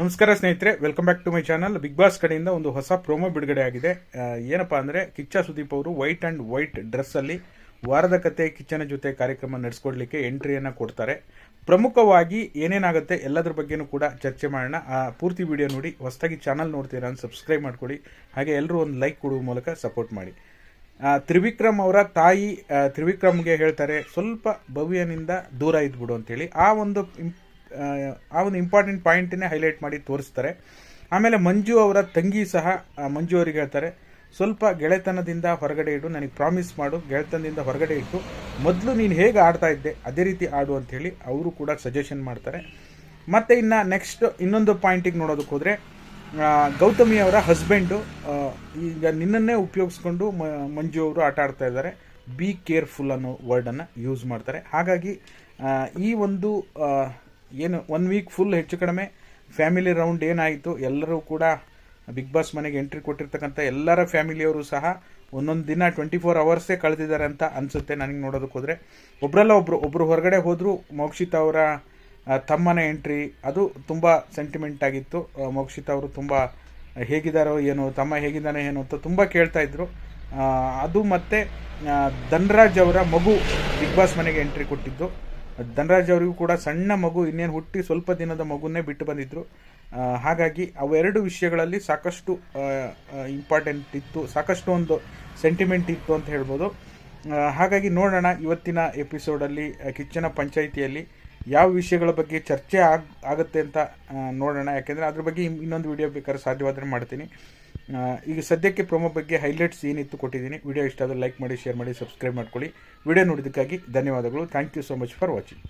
ನಮಸ್ಕಾರ ಸ್ನೇಹಿತರೆ welcome back to my channel Bigg Boss ಕಡೆಯಿಂದ ಒಂದು ಹೊಸ ಪ್ರೋಮೋ ಬಿಡುಗಡೆ ಆಗಿದೆ. ಏನಪ್ಪ ಅಂದ್ರೆ, ಕಿಚ್ಚ ಸುದೀಪ್ ಅವರು ವೈಟ್ ಆ್ಯಂಡ್ ವೈಟ್ ಡ್ರೆಸ್ಸಲ್ಲಿ ವಾರದ ಕತೆ, ಕಿಚ್ಚನ ಜೊತೆ ಕಾರ್ಯಕ್ರಮ ನಡೆಸ್ಕೊಡ್ಲಿಕ್ಕೆ ಎಂಟ್ರಿಯನ್ನು ಕೊಡ್ತಾರೆ. ಪ್ರಮುಖವಾಗಿ ಏನೇನಾಗುತ್ತೆ ಎಲ್ಲದರ ಬಗ್ಗೆನೂ ಕೂಡ ಚರ್ಚೆ ಮಾಡೋಣ. ಆ, ಪೂರ್ತಿ ವಿಡಿಯೋ ನೋಡಿ, ಹೊಸದಾಗಿ ಚಾನಲ್ ನೋಡ್ತೀರಾ ಅಂತ ಸಬ್ಸ್ಕ್ರೈಬ್ ಮಾಡ್ಕೊಡಿ. ಹಾಗೆ ಎಲ್ಲರೂ ಒಂದು ಲೈಕ್ ಕೊಡುವ ಮೂಲಕ ಸಪೋರ್ಟ್ ಮಾಡಿ. ತ್ರಿವಿಕ್ರಮ್ ಅವರ ತಾಯಿ ತ್ರಿವಿಕ್ರಮ್ಗೆ ಹೇಳ್ತಾರೆ, ಸ್ವಲ್ಪ ಭವ್ಯನಿಂದ ದೂರ ಇದ್ಬಿಡು ಅಂತೇಳಿ. ಆ ಒಂದು ಆ, ಒಂದು ಇಂಪಾರ್ಟೆಂಟ್ ಪಾಯಿಂಟನ್ನೇ ಹೈಲೈಟ್ ಮಾಡಿ ತೋರಿಸ್ತಾರೆ. ಆಮೇಲೆ ಮಂಜು ಅವರ ತಂಗಿ ಸಹ ಮಂಜು ಅವರಿಗೆ ಹೇಳ್ತಾರೆ ಸ್ವಲ್ಪ ಗೆಳೆತನದಿಂದ ಹೊರಗಡೆ ಇಡು ನನಗೆ ಪ್ರಾಮಿಸ್ ಮಾಡು ಗೆಳೆತನದಿಂದ ಹೊರಗಡೆ ಇಟ್ಟು ಮೊದಲು ನೀನು ಹೇಗೆ ಆಡ್ತಾ ಇದ್ದೆ ಅದೇ ರೀತಿ ಆಡು ಅಂತ ಹೇಳಿ ಅವರು ಕೂಡ ಸಜೆಷನ್ ಮಾಡ್ತಾರೆ. ಮತ್ತೆ ಇನ್ನು ನೆಕ್ಸ್ಟ್ ಇನ್ನೊಂದು ಪಾಯಿಂಟಿಗೆ ನೋಡೋದಕ್ಕೆ ಹೋದರೆ ಗೌತಮಿ ಅವರ ಹಸ್ಬೆಂಡು ಈಗ ನಿನ್ನನ್ನೇ ಉಪಯೋಗಿಸ್ಕೊಂಡು ಮಂಜು ಅವರು ಆಟ ಆಡ್ತಾ ಇದ್ದಾರೆ. ಬಿ ಕೇರ್ಫುಲ್ ಅನ್ನೋ ವರ್ಡನ್ನು ಯೂಸ್ ಮಾಡ್ತಾರೆ. ಹಾಗಾಗಿ ಈ ಒಂದು ಏನು ಒನ್ ವೀಕ್ ಫುಲ್ ಹೆಚ್ಚು ಕಡಿಮೆ. ಫ್ಯಾಮಿಲಿ ರೌಂಡ್ ಏನಾಯಿತು, ಎಲ್ಲರೂ ಕೂಡ ಬಿಗ್ ಬಾಸ್ ಮನೆಗೆ ಎಂಟ್ರಿ ಕೊಟ್ಟಿರ್ತಕ್ಕಂಥ ಎಲ್ಲರ ಫ್ಯಾಮಿಲಿಯವರು ಸಹ ಒಂದೊಂದು ದಿನ ಟ್ವೆಂಟಿ ಫೋರ್ ಅವರ್ಸೇ ಕಳೆದಿದ್ದಾರೆ ಅಂತ ಅನಿಸುತ್ತೆ ನನಗೆ ನೋಡೋದಕ್ಕೆ ಹೋದರೆ. ಒಬ್ಬರಲ್ಲ ಒಬ್ಬರು ಒಬ್ಬರು ಹೊರಗಡೆ ಹೋದರೂ, ಮೋಕ್ಷಿತ ಅವರ ತಮ್ಮನ ಎಂಟ್ರಿ ಅದು ತುಂಬ ಸೆಂಟಿಮೆಂಟ್ ಆಗಿತ್ತು. ಮೋಕ್ಷಿತ ಅವರು ತುಂಬ ಹೇಗಿದ್ದಾರೋ ಏನು, ತಮ್ಮ ಹೇಗಿದ್ದಾನೋ ಏನು ಅಂತ ತುಂಬ ಕೇಳ್ತಾ ಇದ್ರು. ಅದು ಮತ್ತೆ ಧನ್ರಾಜ್ ಅವರ ಮಗು ಬಿಗ್ ಬಾಸ್ ಮನೆಗೆ ಎಂಟ್ರಿ ಕೊಟ್ಟಿದ್ದು. ಧನ್ರಾಜ್ ಅವರಿಗೂ ಕೂಡ ಸಣ್ಣ ಮಗು, ಇನ್ನೇನು ಹುಟ್ಟಿ ಸ್ವಲ್ಪ ದಿನದ ಮಗುನೇ ಬಿಟ್ಟು ಬಂದಿದ್ರು. ಹಾಗಾಗಿ ಅವೆರಡು ವಿಷಯಗಳಲ್ಲಿ ಸಾಕಷ್ಟು ಇಂಪಾರ್ಟೆಂಟ್ ಇತ್ತು, ಸಾಕಷ್ಟು ಒಂದು ಸೆಂಟಿಮೆಂಟ್ ಇತ್ತು ಅಂತ ಹೇಳ್ಬೋದು. ಹಾಗಾಗಿ ನೋಡೋಣ ಇವತ್ತಿನ ಎಪಿಸೋಡಲ್ಲಿ ಕಿಚ್ಚನ ಪಂಚಾಯಿತಿಯಲ್ಲಿ ಯಾವ ವಿಷಯಗಳ ಬಗ್ಗೆ ಚರ್ಚೆ ಆಗ್, ಆಗುತ್ತೆ ಅಂತ ನೋಡೋಣ. ಯಾಕೆಂದರೆ ಅದ್ರ ಬಗ್ಗೆ ಇನ್ನೊಂದು ವಿಡಿಯೋ ಬೇಕಾದ್ರೆ ಸಾಧ್ಯವಾದರೆ ಮಾಡ್ತೀನಿ. ಈಗ ಸದ್ಯಕ್ಕೆ ಪ್ರೊಮೋ ಬಗ್ಗೆ ಹೈಲೈಟ್ಸ್ ಏನಿತ್ತು ಕೊಟ್ಟಿದ್ದೀನಿ. ವಿಡಿಯೋ ಇಷ್ಟ ಆದರೆ ಲೈಕ್ ಮಾಡಿ, ಶೇರ್ ಮಾಡಿ, ಸಬ್ಸ್ಕ್ರೈಬ್ ಮಾಡ್ಕೊಳ್ಳಿ. ವಿಡಿಯೋ ನೋಡಿದ್ದಕ್ಕಾಗಿ ಧನ್ಯವಾದಗಳು. Thank you so much for watching.